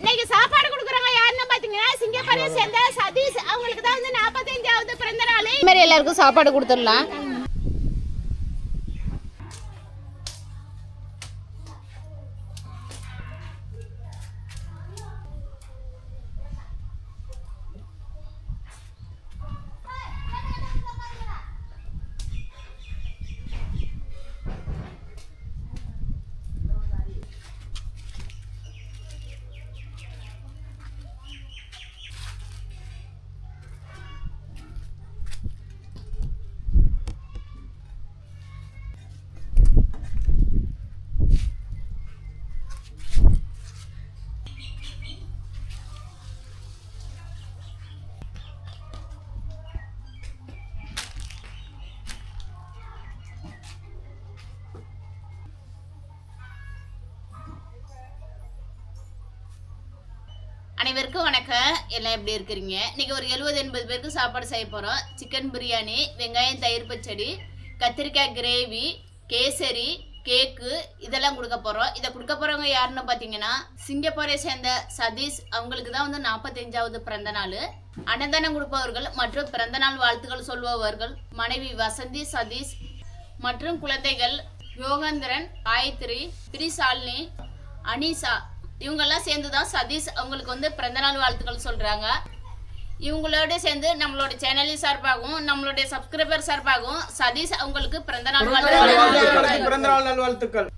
இன்னைக்கு சாப்பாடு கொடுக்குறவங்க யாருன்னு பாத்தீங்கன்னா சிங்கப்பூரை சேர்ந்த சதீஷ். அவங்களுக்கு தான் வந்து நாற்பத்தஞ்சாவது பிறந்த நாள். இந்த மாதிரி எல்லாருக்கும் சாப்பாடு கொடுத்துடலாம். அனைவருக்கும் வணக்கம். எல்லாம் எப்படி இருக்கிறீங்க? இன்னைக்கு ஒரு எழுபது எண்பது பேருக்கு சாப்பாடு செய்ய போகிறோம் சிக்கன் பிரியாணி வெங்காயம் தயிர் பச்சடி கத்திரிக்காய் கிரேவி கேசரி கேக்கு இதெல்லாம் கொடுக்க போகிறோம் இதை கொடுக்க போகிறவங்க யாருன்னு பார்த்தீங்கன்னா சிங்கப்பூரை சேர்ந்த சதீஷ் அவங்களுக்கு தான் வந்து நாற்பத்தஞ்சாவது பிறந்த நாள். அன்னதானம் கொடுப்பவர்கள் மற்றும் பிறந்தநாள் வாழ்த்துக்கள் சொல்பவர்கள் மனைவி வசந்தி சதீஷ் மற்றும் குழந்தைகள் யோகேந்திரன் காயத்ரி பிரிசாலினி அனிஷா இவங்கெல்லாம் சேர்ந்து தான் சதீஷ் அவங்களுக்கு வந்து பிறந்தநாள் வாழ்த்துக்கள் சொல்கிறாங்க இவங்களோட சேர்ந்து நம்மளோட சேனல் சார்பாகவும் நம்மளுடைய சப்ஸ்கிரைபர் சார்பாகவும் சதீஷ் அவங்களுக்கு பிறந்தநாள் வாழ்த்துக்கள்.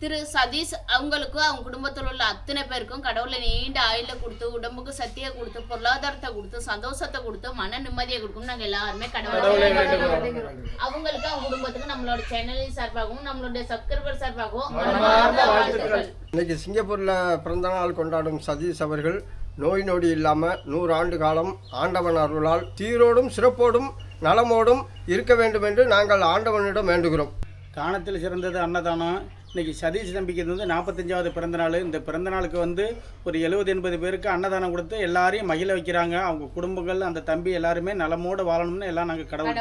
திரு சதீஷ் அவங்களுக்கும் அவங்க குடும்பத்தில் உள்ள அத்தனை பேருக்கும் கடவுளை நீண்ட ஆயுள கொடுத்து உடம்புக்கு சக்தியை கொடுத்து பொருளாதாரத்தை கொடுத்து சந்தோஷத்தை கொடுத்து மன நிம்மதியை கொடுக்கும் நாங்க எல்லாருமே கடவுளை அவங்களுக்கு அவங்க குடும்பத்துக்கு நம்மளோட சேனலின் சார்பாகவும் நம்மளுடைய சப்ஸ்கிரைபர் சார்பாகவும் இன்னைக்கு சிங்கப்பூரில் பிறந்தநாள் கொண்டாடும் சதீஷ் அவர்கள் நோய் நொடி இல்லாமல் நூறு ஆண்டு காலம் ஆண்டவன் அருளால் சீரோடும் சிறப்போடும் நலமோடும் இருக்க வேண்டும் என்று நாங்கள் ஆண்டவனிடம் வேண்டுகிறோம். தானத்தில் சிறந்தது அன்னதானம் இன்னைக்கு சதீஷ் தம்பிக்கு இது வந்து நாற்பத்தஞ்சாவது பிறந்த நாள் இந்த பிறந்த நாளுக்கு வந்து ஒரு எழுபது எண்பது பேருக்கு அன்னதானம் கொடுத்து எல்லாரையும் மகிழ வைக்கிறாங்க. அவங்க குடும்பங்கள் அந்த தம்பி எல்லாருமே நலமோடு வாழணும்னு எல்லாம் நாங்கள் கடவுள்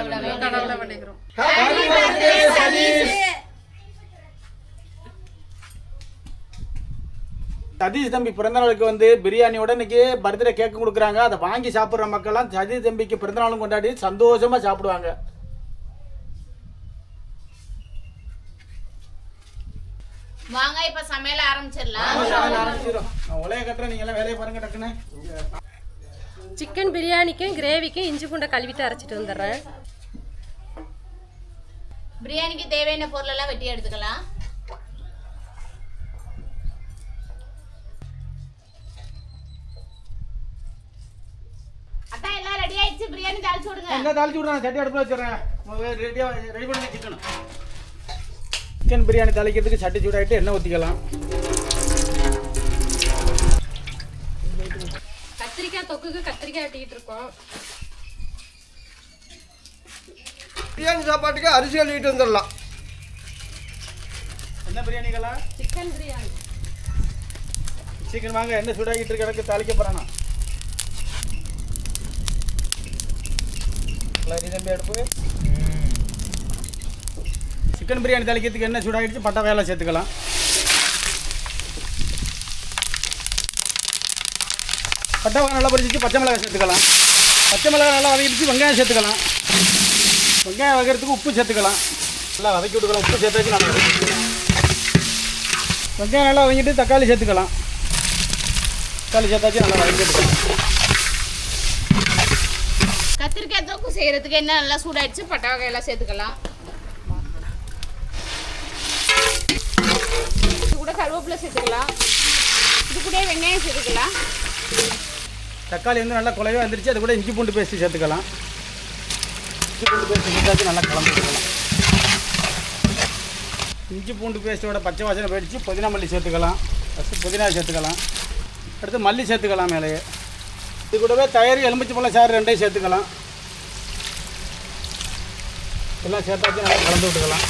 சதீஷ் தம்பி பிறந்த நாளுக்கு வந்து பிரியாணியோட இன்னைக்கு பர்த்டே கேக் கொடுக்குறாங்க. அதை வாங்கி சாப்பிட்ற மக்கள்லாம் சதீஷ் தம்பிக்கு பிறந்த நாளும் கொண்டாடி சந்தோஷமா சாப்பிடுவாங்க. வாங்க இப்ப சமையல் ஆரம்பிச்சிடலாம். நான் உலைய கட்டுறேன் நீங்க எல்லாம் வேலையை பாருங்க டக்குன்னு. சிக்கன் பிரியாணிக்கும் கிரேவிக்கும் இஞ்சி பூண்டை கழுவிட்டு அரைச்சிட்டு வந்துடுறேன். பிரியாணிக்கு தேவையான பொருள் எல்லாம் வெட்டி எடுத்துக்கலாம். அதான் எல்லாம் ரெடி ஆயிடுச்சு? பிரியாணி தாளிச்சு விடுங்க. எங்க தாளிச்சு விடுறேன் சட்டி அடுப்புல வச்சிடுறேன். ரெடியாக ரெடி பண்ணி சிக்கன் சிக்கன் பிரியாணி தாளிக்கிறதுக்கு சட்டி சூடாயிட்டு எண்ணெய் ஊற்றிக்கலாம் கத்திரிக்காய் தொக்குக்கு கத்திரிக்காய் வெட்டிக்கிட்டு இருக்கோம். பிரியாணி சாப்பாட்டுக்கு அரிசி கழுவிட்டு வந்துடலாம். என்ன பிரியாணிகளா? சிக்கன் பிரியாணி. சீக்கிரம் வாங்க எண்ணெய் சூடாகிட்டு இருக்க எனக்கு தாளிக்க போறானா? தம்பி அடுப்பு. சிக்கன் பிரியாணி தாளிக்கிறதுக்கு என்ன சூடாகிடுச்சு? பட்டை வேலை சேர்த்துக்கலாம். பட்டை நல்லா பொரிச்சிச்சு பச்சை மிளகாய் சேர்த்துக்கலாம். பச்சை மிளகாய் நல்லா வதக்கிடுச்சு வெங்காயம் சேர்த்துக்கலாம். வெங்காயம் வதக்கிறதுக்கு உப்பு சேர்த்துக்கலாம். நல்லா வதக்கி விட்டுக்கலாம் உப்பு சேர்த்தாச்சு நல்லா வெங்காயம் நல்லா வதங்கிட்டு தக்காளி சேர்த்துக்கலாம். தக்காளி சேர்த்தாச்சு நல்லா வதக்கி விட்டுக்கலாம். கத்திரிக்காய் தோக்கு செய்கிறதுக்கு என்ன நல்லா சூடாயிடுச்சு பட்டை வகையெல்லாம் சேர்த்துக்கலாம். கூட கருவேப்பிலை சேர்த்துக்கலாம். இது கூட வெங்காயம் சேர்த்துக்கலாம். தக்காளி வந்து நல்லா குலையாக வந்துருச்சு அது கூட இஞ்சி பூண்டு பேஸ்ட்டு சேர்த்துக்கலாம். இஞ்சி பூண்டு பேஸ்ட் சேர்த்தாச்சு நல்லா கலந்துக்கலாம் இஞ்சி பூண்டு பேஸ்ட்டோட பச்சை வாசனை போயிடுச்சு புதினா மல்லி சேர்த்துக்கலாம். ஃபஸ்ட்டு புதினா சேர்த்துக்கலாம். அடுத்து மல்லி சேர்த்துக்கலாம் மேலேயே. இது கூடவே தயிர் எலுமிச்சை பழம் சாறு ரெண்டையும் சேர்த்துக்கலாம். எல்லாம் சேர்த்தாச்சும் நல்லா கலந்து விட்டுக்கலாம்.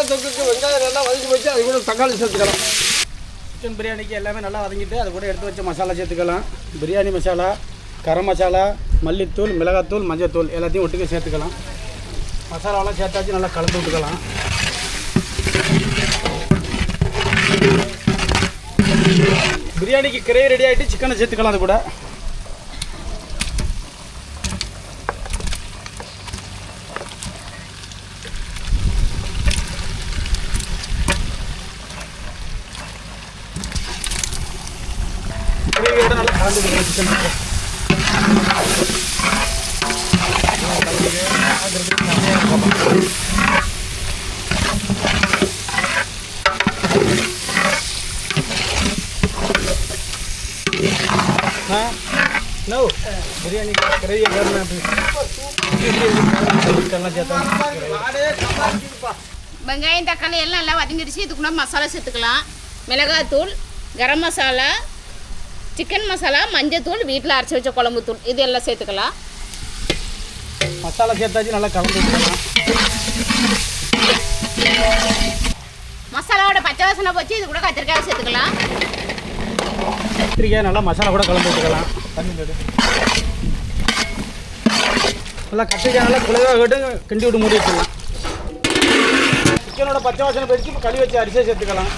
சிக்கன் தொக்குக்கு வெங்காயம் நல்லா வதக்கி வச்சு அது கூட தக்காளி சேர்த்துக்கலாம். சிக்கன் பிரியாணிக்கு எல்லாமே நல்லா வதங்கிட்டு அது கூட எடுத்து வச்ச மசாலா சேர்த்துக்கலாம். பிரியாணி மசாலா கரம் மசாலா மல்லித்தூள் மிளகாத்தூள் மஞ்சத்தூள் எல்லாத்தையும் ஒட்டுக்க சேர்த்துக்கலாம். மசாலாலாம் சேர்த்தாச்சு நல்லா கலந்து விட்டுக்கலாம். பிரியாணிக்கு கிரேவி ரெடி ஆகிட்டு சிக்கனை சேர்த்துக்கலாம் அது கூட. கிரேவியோட பிரியாணி வெங்காயம் தக்காளி எல்லாம் நல்லா வதங்கிடுச்சு. இதுக்குள்ள மசாலா சேர்த்துக்கலாம். மிளகாய் தூள் கரம் மசாலா சிக்கன் மசாலா மஞ்சத்தூள் வீட்டில் அரைச்சி வச்ச குழம்பு தூள். இது எல்லாம் சேர்த்துக்கலாம். மசாலா சேர்த்தாச்சு நல்லா கலந்து மசாலாவோட பச்சை வாசனை போச்சு இது கூட கத்திரிக்காய் சேர்த்துக்கலாம். கத்திரிக்காய் நல்லா மசாலா கூட கலந்து விட்டுக்கலாம். நல்லா கத்திரிக்காய் நல்லா குழைவாக விட்டு கிண்டி விட்டு மூடி வச்சிடலாம். சிக்கனோட பச்சை வாசனை போயிடுச்சு இப்போ கழுவி வச்சு அரிசியை சேர்த்துக்கலாம்.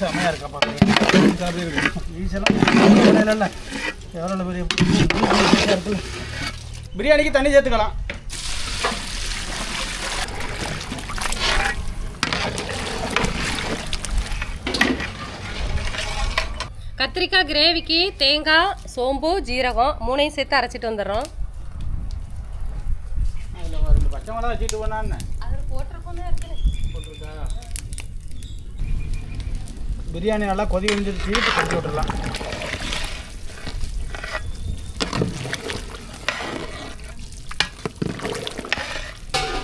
செமையாக இருக்கா பார்க்குறது ஈஸியெல்லாம் இல்லை எவ்வளோ பெரிய இருக்குல்ல பிரியாணிக்கு தண்ணி சேர்த்துக்கலாம். கத்திரிக்காய் கிரேவிக்கு தேங்காய் சோம்பு ஜீரகம் மூணையும் சேர்த்து அரைச்சிட்டு வந்துடுறோம். பிரியாணி நல்லா கொதி வந்துருச்சு இப்போ கொதி விட்டுறலாம்.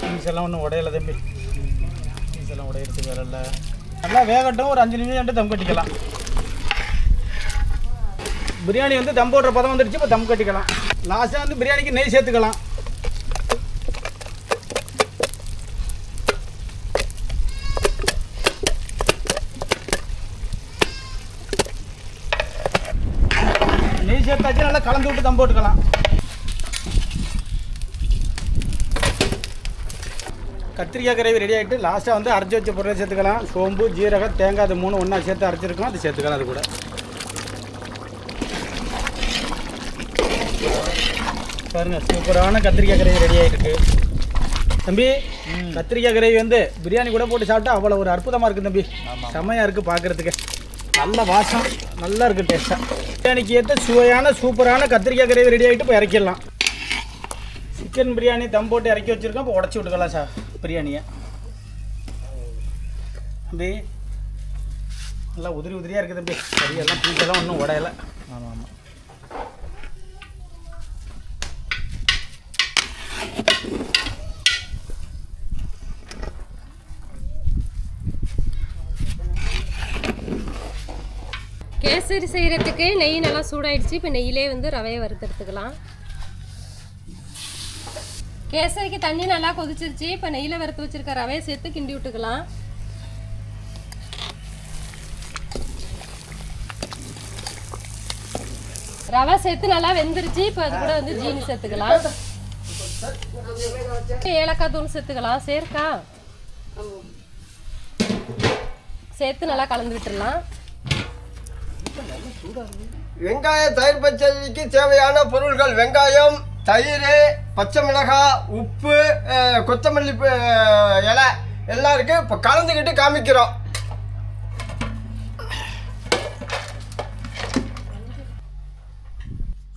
பீஸ் எல்லாம் ஒன்றும் உடையல தம்பி. பீஸ் எல்லாம் உடையிறதுக்கு வேலை இல்லை. நல்லா வேகட்டும் ஒரு அஞ்சு நிமிஷம் தம் கட்டிக்கலாம். பிரியாணி வந்து தம் போடுற பதம் வந்துடுச்சு இப்போ தம் கட்டிக்கலாம். லாஸ்ட்டாக வந்து பிரியாணிக்கு நெய் சேர்த்துக்கலாம். நெய் சேர்த்தாச்சு நல்லா கலந்து விட்டு தம் போட்டுக்கலாம். கத்திரிக்காய் கிரேவி ரெடி ஆகிட்டு லாஸ்ட்டாக வந்து அரைச்சி வச்ச பொருளை சேர்த்துக்கலாம். சோம்பு ஜீரகம் தேங்காய் அது மூணு ஒன்றா சேர்த்து அரைச்சிருக்கோம். அது சேர்த்துக்கலாம் அது கூட. பாருங்க சூப்பரான கத்திரிக்காய் கிரேவி ரெடி ஆகிருக்கு தம்பி கத்திரிக்காய் கிரேவி வந்து பிரியாணி கூட போட்டு சாப்பிட்டா அவ்வளோ ஒரு அற்புதமாக இருக்குது தம்பி. செம்மையாக இருக்குது பார்க்குறதுக்கு நல்ல வாசம் நல்லா இருக்குது டேஸ்ட்டாக பிரியாணிக்கு ஏற்ற சுவையான சூப்பரான கத்திரிக்காய் கிரேவி ரெடி ஆகிட்டு இப்போ இறக்கிடலாம். சிக்கன் பிரியாணி தம் போட்டு இறக்கி வச்சுருக்கோம் இப்போ உடச்சி விட்டுக்கலாம் சார் பிரியாணியை. தம்பி நல்லா உதிரி உதிரியாக இருக்குது தம்பி. கறியெல்லாம் பீஸெல்லாம் ஒன்றும் உடையலை. ஆமாம் ஆமாம். கேசரி செய்கிறதுக்கு நெய் நல்லா சூடாயிடுச்சு. இப்போ நெய்யிலே வந்து ரவையை வறுத்தெடுத்துக்கலாம். கேசரிக்கு தண்ணி நல்லா கொதிச்சிருச்சு. இப்போ நெய்யில் வறுத்து வச்சிருக்க ரவையை சேர்த்து கிண்டி விட்டுக்கலாம். ரவை சேர்த்து நல்லா வெந்துருச்சு. இப்போ அது கூட வந்து ஜீனி சேர்த்துக்கலாம். ஏலக்காய் தூள் சேர்த்துக்கலாம். சேர்க்கா? சேர்த்து நல்லா கலந்து விட்டுடலாம் வெங்காய தயிர் பச்சடிக்கு தேவையான பொருள்கள் வெங்காயம் தயிர் பச்சை மிளகாய் உப்பு கொத்தமல்லி இலை எல்லாம் இருக்கு. இப்போ கலந்துக்கிட்டு காமிக்கிறோம்.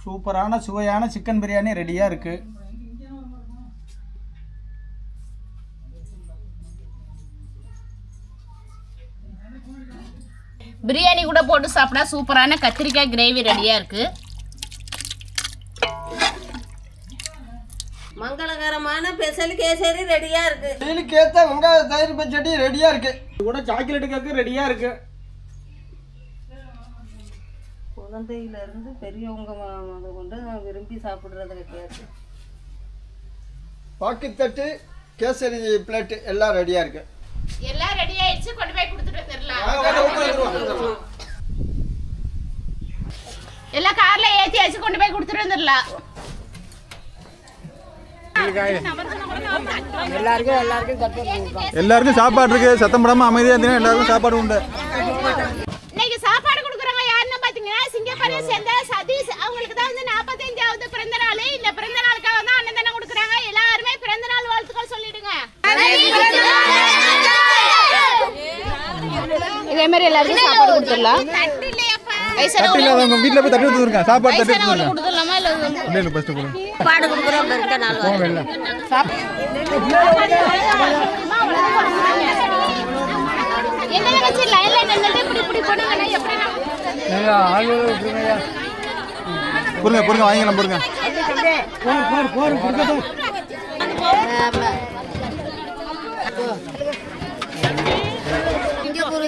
சூப்பரான சுவையான சிக்கன் பிரியாணி ரெடியாக இருக்குது பிரியாணி கூட போட்டு சாப்பிட்டா சூப்பரான கத்திரிக்காய் கிரேவி ரெடியாக இருக்குது மங்களகரமான ஸ்பெஷல் கேசரி ரெடியா இருக்கு. டெய்லிக்கு ஏற்ற வெங்காய தயிர் பச்சடி ரெடியாக இருக்கு. இது கூட சாக்லேட் கேக்கு ரெடியாக இருக்குது குழந்தையில இருந்து பெரியவங்க முத கொண்டு விரும்பி சாப்பிடுறத கேட்டு. பாக்குத்தட்டு கேசரி பிளேட் எல்லாம் ரெடியாக இருக்கு. எல்லாம் ரெடி ஆயிடுச்சு கொண்டு போய் கொடுத்துட்டு வந்துடலாம். எல்லாம் கார்ல ஏத்தியாச்சு கொண்டு போய் கொடுத்துட்டு வந்துடலாம். எல்லாருக்கும் சாப்பாடு இருக்கு. சத்தம் போடாம அமைதியா இருந்தீங்கன்னா எல்லாருக்கும் சாப்பாடு உண்டு. இன்னைக்கு சாப்பாடு கொடுக்குறவங்க யாருன்னு பாத்தீங்கன்னா சிங்கப்பூரை சேர்ந்த சதீஷ். அவங்களுக்கு தான் வந்து நாற்பத்தஞ்சாவது பிறந்த நாள். இந்த பிறந்த நாளுக்காக தான் அன்னதானம் கொடுக்குறாங்க. எல்லாருமே பிறந்த நாள் வாழ்த்துக்கள் சொல்லிடுங்க. இதே மாதிரி எல்லாருக்கும் சாப்பாடு கொடுத்துடலாம். தட்டு இல்ல உங்க வீட்டுல போய் தட்டு எடுத்து இருக்கேன் சாப்பாடு தட்டு கொடுத்துடலாமா இல்லை இல்ல கொடுங்க. கொடுக்குறோம் நாள்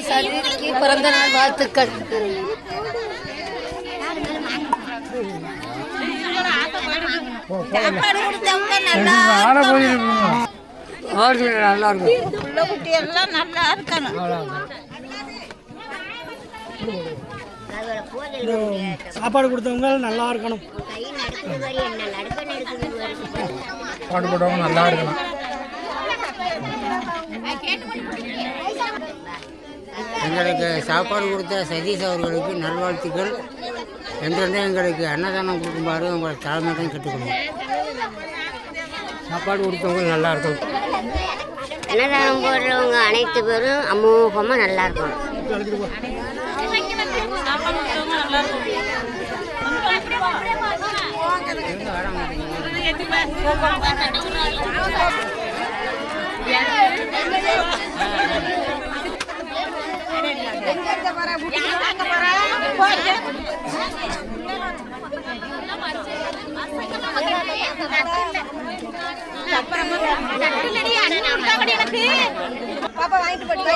சிங்கப்பூர் சதிக்கு பிறந்த நாள் வாழ்த்துக்கள். சாப்பாடு கொடுத்தவங்க நல்லா இருக்கும். உள்ள குட்டி எல்லாம் நல்லா இருக்கணும். சாப்பாடு கொடுத்தவங்க நல்லா இருக்கணும். பாட்டு போட்டவங்க நல்லா இருக்கணும். எங்களுக்கு சாப்பாடு கொடுத்த சதீஷ் அவர்களுக்கு நல்வாழ்த்துக்கள். என்றென்றும் எங்களுக்கு அன்னதானம் கொடுக்குமாறு உங்கள் தலைமையிடம் கேட்டுக்கொள்வோம் சாப்பாடு கொடுத்தவங்க நல்லா இருக்கும் அன்னதானம் போடுறவங்க அனைத்து பேரும் அமோகமாக நல்லா இருக்கும் சதீஷ் அவர்களுக்கு பிறந்த நாள் வாழ்த்துக்கள்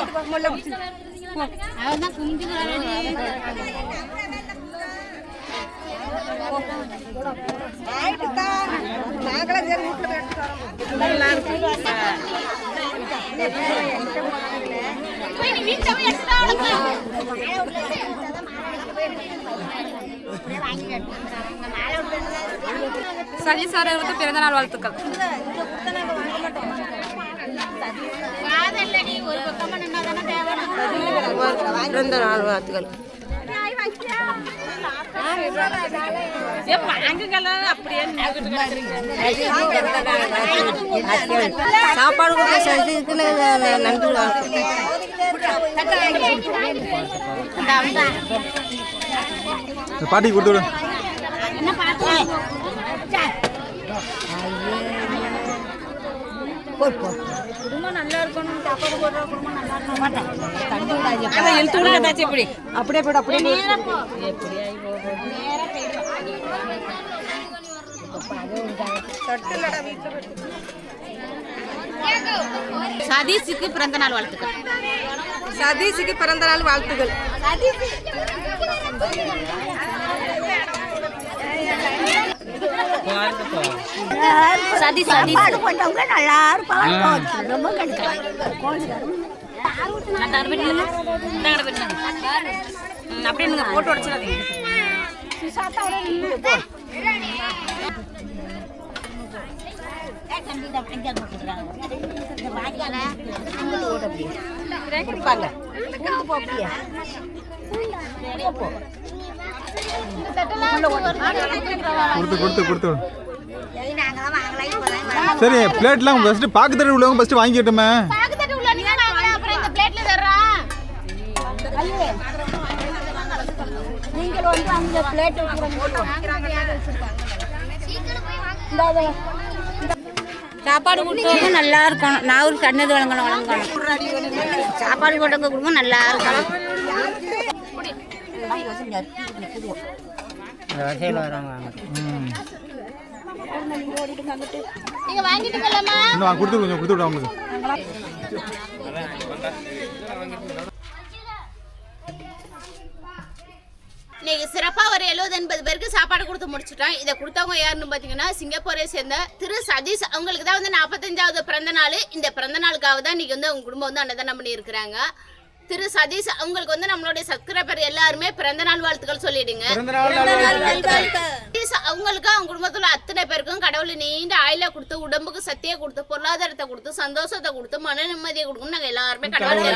காதல்லடி ஒரு பக்கமா சதி சார் அவர்களுக்கு பிறந்த நாள் வாழ்த்துக்கள். பிறந்த நாள் வாழ்த்துக்கள். சாப்பாடு கொடுத்த சதிக்கு நன்றி வாழ்த்துக்கள் பாட்டி கொடுத்து விடு அப்படியே போடு அப்படியே சதீஷுக்கு பிறந்த நாள் வாழ்த்துக்கள். சதீஷுக்கு பிறந்த நாள் வாழ்த்துக்கள். சதீஷ் கொண்டவங்க நல்லா இருப்பாங்க. ரொம்ப அப்படியே போட்டு உடச்சிடாதீங்க கொடுத்து கொடுத்து கொடுத்து. சரி பிளேட்லாம் ஃபர்ஸ்ட் பாக்கு தட்டு உள்ளவங்க ஃபர்ஸ்ட் வாங்கிட்டுமே பாக்கு தட்டு உள்ள நீங்க நாங்க அப்புறம் இந்த பிளேட்ல தர்றோம் சாப்பாடு கொடுத்தவங்க நல்லா இருக்கணும். நான் ஒரு சன்னது வழங்கணும் வழங்கணும். சாப்பாடு கொண்டவங்க குடும்பம் நல்லா இருக்கணும். கொடுத்து கொடுத்து விடு அவங்களுக்கு. இன்னைக்கு சிறப்பா ஒரு எழுபது எண்பது பேருக்கு சாப்பாடு கொடுத்து முடிச்சிட்டோம் இதை கொடுத்தவங்க யாருன்னு பாத்தீங்கன்னா சிங்கப்பூரை சேர்ந்த திரு சதீஷ். அவங்களுக்கு தான் வந்து நாற்பத்தஞ்சாவது பிறந்த நாள். இந்த பிறந்த நாளுக்காக தான் இன்னைக்கு வந்து அவங்க குடும்பம் வந்து அன்னதானம் பண்ணி இருக்கிறாங்க திரு சதீஷ் அவங்களுக்கு வந்து நம்மளுடைய சப்ஸ்கிரைபர் எல்லாருமே பிறந்த நாள் வாழ்த்துக்கள் சொல்லிடுங்க. பிறந்த நாள் நல்வாழ்த்துக்கள். சதீஷ் அவங்களுக்கு அவங்க குடும்பத்துல அத்தனை பேருக்கும் கடவுள் நீண்ட ஆயில கொடுத்து உடம்புக்கு சத்தியை கொடுத்து பொருளாதாரத்தை கொடுத்து சந்தோஷத்தை கொடுத்து மன நிம்மதியை கொடுக்கணும் நாங்க எல்லாருமே கடவுள்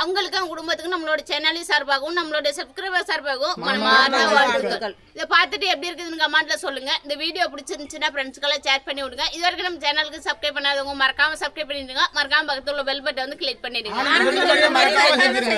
அவங்களுக்கு அவங்க குடும்பத்துக்கு நம்மளோட சேனலி சார்பாகவும் நம்மளோட சப்ஸ்கிரைபர் சார்பாகவும் மனமார்ந்த வாழ்த்துக்கள். இதை பார்த்துட்டு எப்படி இருக்குதுன்னு கமெண்ட்ல சொல்லுங்க. இந்த வீடியோ பிடிச்சிருந்துச்சுன்னா ஃப்ரெண்ட்ஸ்க்கெல்லாம் ஷேர் பண்ணி விடுங்க. இது வரைக்கும் நம்ம சேனலுக்கு சப்ஸ்கிரைப் பண்ணாதவங்க மறக்காம சப்ஸ்கிரைப் பண்ணிடுங்க. மறக்காம பக்கத்துல உள்ள பெல் பட்டை வந்து கிளிக் பண்ணிடுங்க.